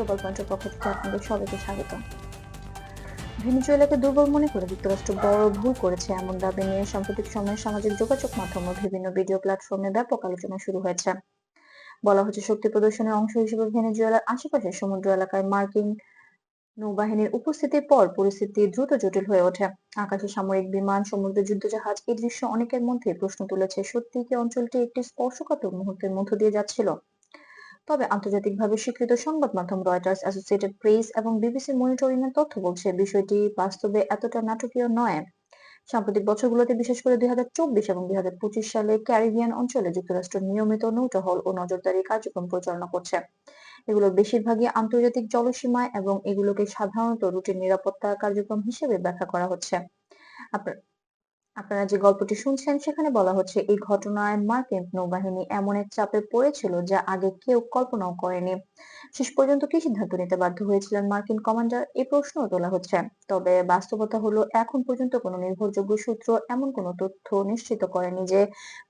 Global পয়েন্টের পক্ষ থেকে আপনাদের সবাইকে স্বাগত ভেনেজুয়েলাকে দুর্বল মনে করে যুক্তরাষ্ট্র বড় ভুল করেছে এমন দাবি নিয়ে সাম্প্রতিক সময়ে সামাজিক যোগাযোগ মাধ্যম বিভিন্ন ভিডিও প্ল্যাটফর্মে ব্যাপক আলোচনা শুরু হয়েছে। বলা হচ্ছে, শক্তি প্রদর্শনের অংশ হিসেবে ভেনেজুয়েলার আশেপাশে সমুদ্র এলাকায় মার্কিন নৌবাহিনীর উপস্থিতির পর পরিস্থিতি দ্রুত জটিল হয়ে ওঠে। আকাশে সামরিক বিমান, সমুদ্র যুদ্ধজাহাজ এই দৃশ্য অনেকের মধ্যে প্রশ্ন তুলেছে সত্যি কি অঞ্চলটি একটি স্পর্শকাতর মুহূর্তের মধ্য দিয়ে যাচ্ছিল? তবে আন্তর্জাতিকভাবে স্বীকৃত সংবাদ মাধ্যম রয়টার্স অ্যাসোসিয়েটেড প্রেস এবং বিবিসি মনিটরিং এর তথ্য বলছে, বিষয়টি বাস্তবে এতটা নাটকীয় নয়। সাম্প্রতিক বছরগুলোতে বিশেষ করে দুই এবং দুই সালে ক্যারিবিয়ান অঞ্চলে যুক্তরাষ্ট্র নিয়মিত নৌটহল ও নজরদারি কার্যক্রম পরিচালনা করছে। এগুলো বেশিরভাগই আন্তর্জাতিক জলসীমায় এবং এগুলোকে সাধারণত রুটিন নিরাপত্তা কার্যক্রম হিসেবে ব্যাখ্যা করা হচ্ছে। আপনার- যে গল্পটি শুনছেন, সেখানে বলা হচ্ছে, এই ঘটনায় মার্কিন নৌবাহিনী এমন এক চাপে পড়েছিল যা আগে কেউ কল্পনাও করেনি। শেষ পর্যন্ত কি সিদ্ধান্ত নিতে বাধ্য হয়েছিলেন মার্কিন কমান্ডার? এই প্রশ্ন তোলা হচ্ছে। তবে বাস্তবতা হলো, এখন পর্যন্ত কোনো নির্ভরযোগ্য সূত্র এমন কোনো তথ্য নিশ্চিত করেনি যে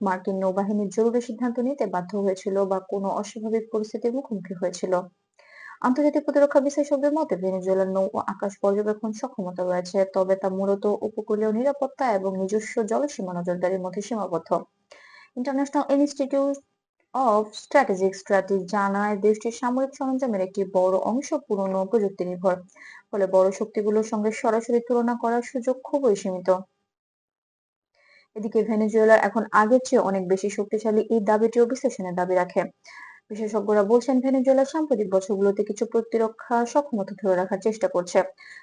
মার্কিন নৌবাহিনী জরুরি সিদ্ধান্ত নিতে বাধ্য হয়েছিল বা কোনো অস্বাভাবিক পরিস্থিতির মুখোমুখি হয়েছিল। আন্তর্জাতিক প্রতিরক্ষা বিশেষজ্ঞের মতে, ভেনেজুয়েলার নৌ ও আকাশ পর্যবেক্ষণ সক্ষমতা রয়েছে, তবে তা মূলত উপকূলীয় নিরাপত্তা এবং নিজস্ব জলসীমা নজরদারির মধ্যে সীমাবদ্ধ। International Institute of strategic strategy জানায়, দেশটির সামরিক সরঞ্জামের একটি বড় অংশ পুরনো প্রযুক্তি নির্ভর, ফলে বড় শক্তিগুলোর সঙ্গে সরাসরি তুলনা করার সুযোগ খুবই সীমিত। এদিকে ভেনেজুয়েলা এখন আগের চেয়ে অনেক বেশি শক্তিশালী এই দাবিটিও বিশ্লেষণের দাবি রাখে। বিশেষজ্ঞরা বলছেন ভেনেজুয়েলা সাম্প্রতিক বছরগুলোতে কিছু প্রতিরক্ষা সক্ষমতা ধরে রাখার চেষ্টা করছে।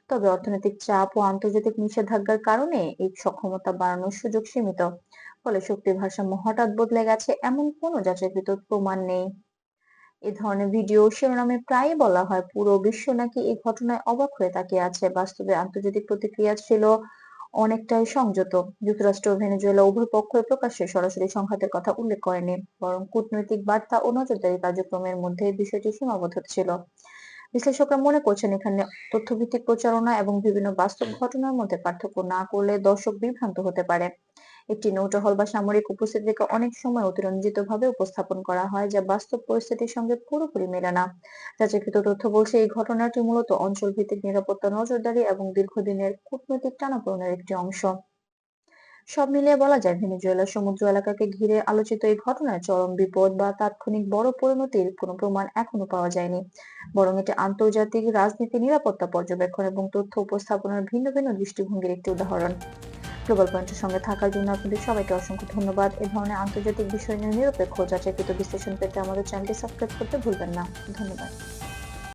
তবে অর্থনৈতিক চাপ ও আন্তর্জাতিক নিষেধাজ্ঞার কারণে এই সক্ষমতা বাড়ানোর সুযোগ সীমিত। ফলে শক্তির ভারসাম্য হঠাৎ বদলে গেছে এমন কোনো যাচাইকৃত প্রমাণ নেই। এ ধরনের ভিডিও শিরোনামে প্রায়ই বলা হয়, পুরো বিশ্ব নাকি এই ঘটনায় অবাক হয়ে তাকিয়ে আছে। বাস্তবে আন্তর্জাতিক প্রতিক্রিয়া ছিল অনেকটাই সংযত। যুক্তরাষ্ট্র ও ভেনেজুয়েলা উভয় পক্ষই প্রকাশ্যে সরাসরি সংঘাতের কথা উল্লেখ করেনি, বরং কূটনৈতিক বার্তা ও নজরদারি কার্যক্রমের মধ্যে বিষয়টি সীমাবদ্ধ ছিল। বিশ্লেষকরা মনে করছেন এখানে তথ্যভিত্তিক প্রচারণা এবং বিভিন্ন বাস্তব ঘটনার মধ্যে পার্থক্য না করলে দর্শক বিভ্রান্ত হতে পারে। একটি নৌটহল বা সামরিক উপস্থিতিকে অনেক সময় অতিরঞ্জিত ভাবে উপস্থাপন করা হয়, যা বাস্তব পরিস্থিতির সঙ্গে পুরোপুরি মেলে না। যাচাইকৃত তথ্য বলছে, এই ঘটনাটি মূলত অঞ্চল ভিত্তিক নিরাপত্তা, নজরদারি এবং দীর্ঘদিনের কূটনৈতিক টানাপোড়েনের একটি অংশ। সব মিলিয়ে বলা যায় ভেনেজুয়েলার সমুদ্র এলাকাকে ঘিরে আলোচিত এই ঘটনায় চরম বিপদ বা তাৎক্ষণিক বড় পরিণতির কোনো প্রমাণ এখনও পাওয়া যায়নি। বরং এটি আন্তর্জাতিক রাজনীতি নিরাপত্তা পর্যবেক্ষণ এবং তথ্য উপস্থাপনার ভিন্ন ভিন্ন দৃষ্টিভঙ্গির একটি উদাহরণ। গ্লোবাল পয়েন্টের সঙ্গে থাকার জন্য আপনাদের সবাইকে অসংখ্য ধন্যবাদ। এ ধরনের আন্তর্জাতিক বিষয় নিয়ে নিরপেক্ষ যাচাইকৃত বিশ্লেষণ পেতে আমাদের চ্যানেলটি সাবস্ক্রাইব করতে ভুলবেন না। ধন্যবাদ।